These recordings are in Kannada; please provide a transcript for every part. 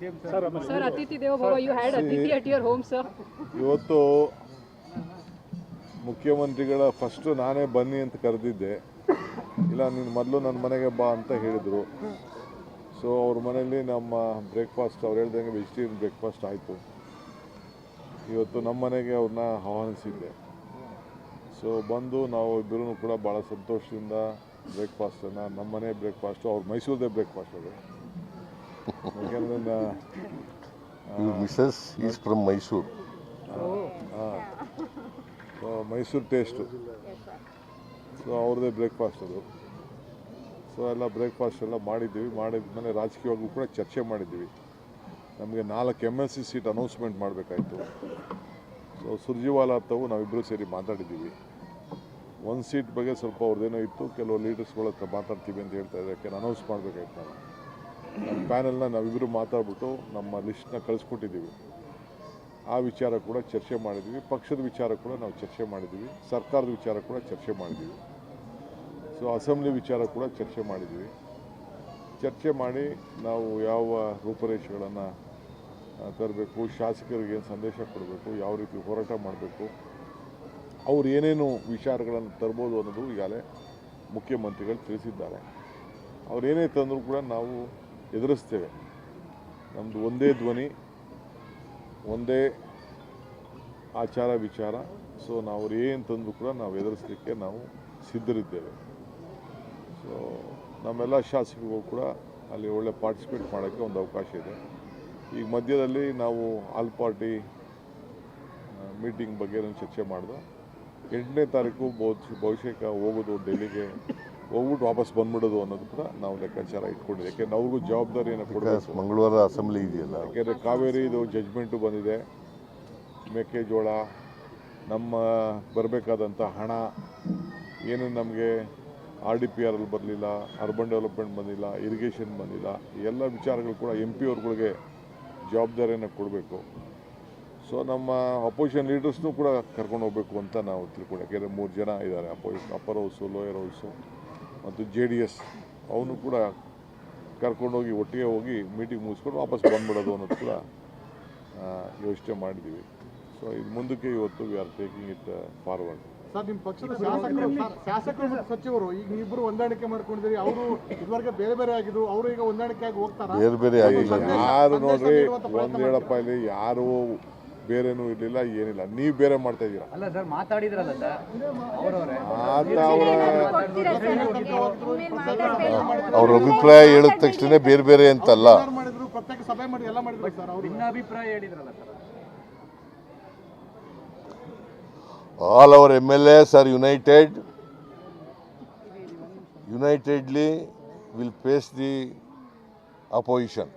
Sir, ಅತಿಥಿ ದೇವಭವ ಯು ಹ್ಯಾಡ್ ಅತಿಥಿ ಅಟ್ ಯುವರ್ ಹೋಮ್ ಸರ್. ಇವತ್ತು ಮುಖ್ಯಮಂತ್ರಿಗಳ ಫಸ್ಟ್ ನಾನೇ ಬನ್ನಿ ಅಂತ ಕರೆದಿದ್ದೆ. ಇಲ್ಲ ನೀನು ಮೊದಲು ನನ್ನ ಮನೆಗೆ ಬಾ ಅಂತ ಹೇಳಿದರು. ಸೊ ಅವ್ರ ಮನೆಯಲ್ಲಿ ನಮ್ಮ ಬ್ರೇಕ್ಫಾಸ್ಟ್ ಅವ್ರು ಹೇಳ್ದಂಗೆ ವೆಜಿಟೇರಿಯನ್ ಬ್ರೇಕ್ಫಾಸ್ಟ್ ಆಯಿತು. ಇವತ್ತು ನಮ್ಮ ಮನೆಗೆ ಅವ್ರನ್ನ ಆಹ್ವಾನಿಸಿದ್ದೆ. ಸೊ ಬಂದು ನಾವು ಇಬ್ಬರೂ ಕೂಡ ಭಾಳ ಸಂತೋಷದಿಂದ ಬ್ರೇಕ್ಫಾಸ್ಟನ್ನು ನಮ್ಮ ಮನೆ ಬ್ರೇಕ್ಫಾಸ್ಟು ಅವ್ರು ಮೈಸೂರದೇ ಬ್ರೇಕ್ಫಾಸ್ಟ್ ಅದು. ಯಾಕೆಂದರೆ ನಾ- is from Mysuru Mysuru taste so ಅವ್ರದ್ದೇ ಬ್ರೇಕ್ಫಾಸ್ಟ್ ಅದು. ಸೊ ಎಲ್ಲ ಬ್ರೇಕ್ಫಾಸ್ಟ್ ಎಲ್ಲ ಮಾಡಿದ್ದೀವಿ. ಮಾಡಿದ್ಮೇಲೆ ರಾಜಕೀಯವಾಗೂ ಕೂಡ ಚರ್ಚೆ ಮಾಡಿದ್ದೀವಿ. ನಮಗೆ ನಾಲ್ಕು M L C seat announcement ಮಾಡಬೇಕಾಯಿತು. So Surjewala ಅಂತವು ನಾವಿಬ್ಬರು ಸೇರಿ ಮಾತಾಡಿದ್ದೀವಿ. ಒಂದು ಸೀಟ್ ಬಗ್ಗೆ ಸ್ವಲ್ಪ ಅವ್ರದ್ದೇನೋ ಇತ್ತು. ಕೆಲವು ಲೀಡರ್ಸ್ಗಳ ಹತ್ರ ಮಾತಾಡ್ತೀವಿ ಅಂತ ಹೇಳ್ತಾ ಇದ್ದಾರೆ. ಯಾಕೆ ಅನೌನ್ಸ್ ಮಾಡಬೇಕಾಯ್ತು ನಮ್ಮ ಪ್ಯಾನೆಲ್ನ ನಾವಿಬ್ಬರು ಮಾತಾಡ್ಬಿಟ್ಟು ನಮ್ಮ ಲಿಸ್ಟ್ನ ಕಳಿಸ್ಕೊಟ್ಟಿದ್ದೀವಿ. ಆ ವಿಚಾರ ಕೂಡ ಚರ್ಚೆ ಮಾಡಿದ್ದೀವಿ. ಪಕ್ಷದ ವಿಚಾರ ಕೂಡ ನಾವು ಚರ್ಚೆ ಮಾಡಿದ್ದೀವಿ. ಸರ್ಕಾರದ ವಿಚಾರ ಕೂಡ ಚರ್ಚೆ ಮಾಡಿದ್ದೀವಿ. ಸೊ ಅಸೆಂಬ್ಲಿ ವಿಚಾರ ಕೂಡ ಚರ್ಚೆ ಮಾಡಿದ್ದೀವಿ. ಚರ್ಚೆ ಮಾಡಿ ನಾವು ಯಾವ ರೂಪುರೇಷೆಗಳನ್ನು ತರಬೇಕು, ಶಾಸಕರಿಗೆ ಏನು ಸಂದೇಶ ಕೊಡಬೇಕು, ಯಾವ ರೀತಿ ಹೋರಾಟ ಮಾಡಬೇಕು, ಅವ್ರು ಏನೇನು ವಿಚಾರಗಳನ್ನು ತರ್ಬೋದು ಅನ್ನೋದು ಈಗಾಗಲೇ ಮುಖ್ಯಮಂತ್ರಿಗಳು ತಿಳಿಸಿದ್ದಾರೆ. ಅವ್ರು ಏನೇ ತಂದರೂ ಕೂಡ ನಾವು ಎದುರಿಸ್ತೇವೆ. ನಮ್ಮದು ಒಂದೇ ಧ್ವನಿ, ಒಂದೇ ಆಚಾರ, ವಿಚಾರ. ಸೊ ನಾವು ಏನು ತಂದರೂ ಕೂಡ ನಾವು ಎದುರಿಸಲಿಕ್ಕೆ ನಾವು ಸಿದ್ಧರಿದ್ದೇವೆ. ಸೊ ನಮ್ಮೆಲ್ಲ ಶಾಸಕರಿಗೂ ಕೂಡ ಅಲ್ಲಿ ಒಳ್ಳೆ ಪಾರ್ಟಿಸಿಪೇಟ್ ಮಾಡೋಕ್ಕೆ ಒಂದು ಅವಕಾಶ ಇದೆ. ಈಗ ಮಧ್ಯದಲ್ಲಿ ನಾವು ಆಲ್ ಪಾರ್ಟಿ ಮೀಟಿಂಗ್ ಬಗ್ಗೆ ಚರ್ಚೆ ಮಾಡಿದೆ. ಎಂಟನೇ ತಾರೀಕು ಬಹುಶಃ ಬಹುಶಃ ಹೋಗೋದು ಡೆಲ್ಲಿಗೆ ಹೋಗ್ಬಿಟ್ಟು ವಾಪಸ್ ಬಂದ್ಬಿಡೋದು ಅನ್ನೋದು ಕೂಡ ನಾವು ಲೆಕ್ಕಾಚಾರ ಇಟ್ಕೊಂಡಿದ್ದೀವಿ. ಯಾಕೆಂದ್ರೆ ಅವ್ರಿಗೂ ಜವಾಬ್ದಾರಿಯನ್ನು ಕೊಡಬೇಕು. ಮಂಗಳವಾರ ಅಸೆಂಬ್ಲಿ ಇದೆಯಲ್ಲ ಯಾಕೆಂದರೆ ಕಾವೇರಿ ಇದು ಜಜ್ಮೆಂಟು ಬಂದಿದೆ. ಮೆಕ್ಕೆಜೋಳ ನಮ್ಮ ಬರಬೇಕಾದಂಥ ಹಣ ಏನು ನಮಗೆ ಆರ್ ಡಿ ಪಿ ಆರಲ್ಲಿ ಅಲ್ಲಿ ಬರಲಿಲ್ಲ ಅರ್ಬನ್ ಡೆವಲಪ್ಮೆಂಟ್ ಬಂದಿಲ್ಲ ಇರಿಗೇಷನ್ ಬಂದಿಲ್ಲ ಎಲ್ಲ ವಿಚಾರಗಳು ಕೂಡ ಎಂ ಪಿ ಅವ್ರುಗಳಿಗೆ ಜವಾಬ್ದಾರಿಯನ್ನು ಕೊಡಬೇಕು. ಸೊ ನಮ್ಮ ಅಪೋಸಿಷನ್ ಲೀಡರ್ಸ್ನೂ ಕೂಡ ಕರ್ಕೊಂಡು ಹೋಗಬೇಕು ಅಂತ ನಾವು ತಿಳ್ಕೊಂಡು ಯಾಕೆಂದರೆ ಮೂರು ಜನ ಇದ್ದಾರೆ opposition upper house lower house ಮತ್ತು ಜೆ ಡಿ ಎಸ್ ಅವನು ಕೂಡ ಕರ್ಕೊಂಡೋಗಿ ಒಟ್ಟಿಗೆ ಹೋಗಿ ಮೀಟಿಂಗ್ ಮುಗಿಸ್ಕೊಂಡು ವಾಪಸ್ ಬಂದ್ಬಿಡೋದು ಅನ್ನೋದು ಕೂಡ ಯೋಚನೆ ಮಾಡಿದ್ದೀವಿ. ಸೊ ಇದು ಮುಂದಕ್ಕೆ ಇವತ್ತು we are taking it forward sir ನಿಮ್ಮ ಪಕ್ಷದ ಶಾಸಕರು ಶಾಸಕರು ಮತ್ತು ಸಚಿವರು ಈಗ ನೀವಿಬ್ಬರು ಹೊಂದಾಣಿಕೆ ಮಾಡ್ಕೊಂಡಿದ್ದೀರಿ. ಅವರು ಇದುವರೆಗೆ ಬೇರೆ ಬೇರೆ ಆಗಿದ್ರು ಅವರು ಈಗ ಹೊಂದಾಣಿಕೆ ಆಗಿ ಹೋಗ್ತಾರೆ? ಬೇರೆ ಬೇರೆ ಆಗಿಲ್ಲ. ಯಾರು ನೋಡ್ರಿ ಒಂದು ಹೇಳಪ್ಪ ಇಲ್ಲಿ ಯಾರು ಬೇರೆನೂ ಇರಲಿಲ್ಲ ಏನಿಲ್ಲ. ನೀವು ಬೇರೆ ಮಾಡ್ತಾ ಇದ್ದೀರಾ? ಅಲ್ಲ ಸರ್ ಮಾತಾಡಿದ್ರಲ್ಲ ಸರ್ ಅವರವರೇ. ಆತ ಅವರ ಅವ್ರ ಅಭಿಪ್ರಾಯ ಹೇಳಿದ ತಕ್ಷಣ ಬೇರೆ ಬೇರೆ ಅಂತಲ್ಲ. ಮಾಡಿದ್ರು? ಪ್ರತ್ಯೇಕ ಸಭೆ ಮಾಡಿ ಎಲ್ಲ ಮಾಡಿದ್ರು ಸರ್ ಅವರು. ಅಭಿಪ್ರಾಯ ಹೇಳಿದ್ರಲ್ಲ sir. All our M L S are united unitedly will face the opposition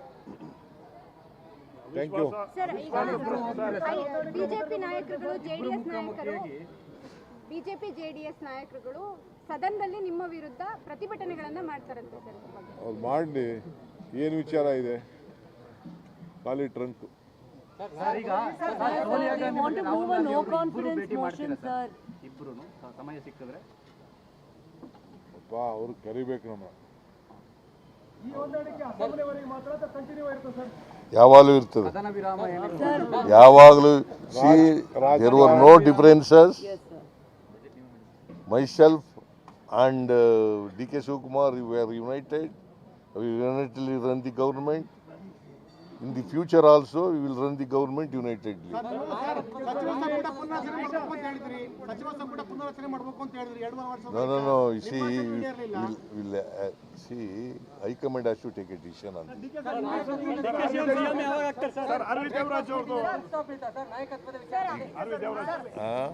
thank you sir ಈಗ ಬಿಜೆಪಿ ನಾಯಕರುಗಳು ಜೆಡಿಎಸ್ ನಾಯಕರು ಬಿಜೆಪಿ ಜೆಡಿಎಸ್ ನಾಯಕರುಗಳು ಸದನದಲ್ಲಿ ನಿಮ್ಮ ವಿರುದ್ಧ ಪ್ರತಿಭಟನೆಗಳನ್ನ ಮಾಡ್ತಾರಂತೆ ಸರ್. ಅವ್ರು ಮಾಡಲಿ. ಏನು ವಿಚಾರ ಇದೆ? ಖಾಲಿ ಟ್ರಂಕ್ ಸರ್ ಈಗ ನಮ್ಮ ಈ ಮತ್ತೆ ರಾಹುಲ್ ಮಾತ್ರ ಅವರು ಆಯ್ತು ಭೇಟಿ ಮಾಡ್ತೀರಾ ಸರ್? ಇಬ್ರು ಸಮಯ ಸಿಕ್ಕಿದ್ರೆ? ಅಪ್ಪ ಅವ್ರು ಕರಿಬೇಕು ನಮ್ಮ. ಯಾವಾಗಲೂ ಇರ್ತದೆ. ಸದನ ವಿರಾಮ ಏನಿಲ್ಲ ಯಾವಾಗಲೂ see there were no differences myself and D K Shivakumar we are united we unitedly run the government in the future also we will run the government unitedly ಸಚಿವ ಸಂಪುಟ ಪುನರಚನೆ ಮಾಡಬೇಕು ಅಂತ ಹೇಳಿದ್ರಿ ಸಚಿವ ಸಂಪುಟ ಪುನರಚನೆ ಮಾಡಬೇಕು ಅಂತ ಹೇಳಿದ್ರಿ ಎರಡು ಮೂರು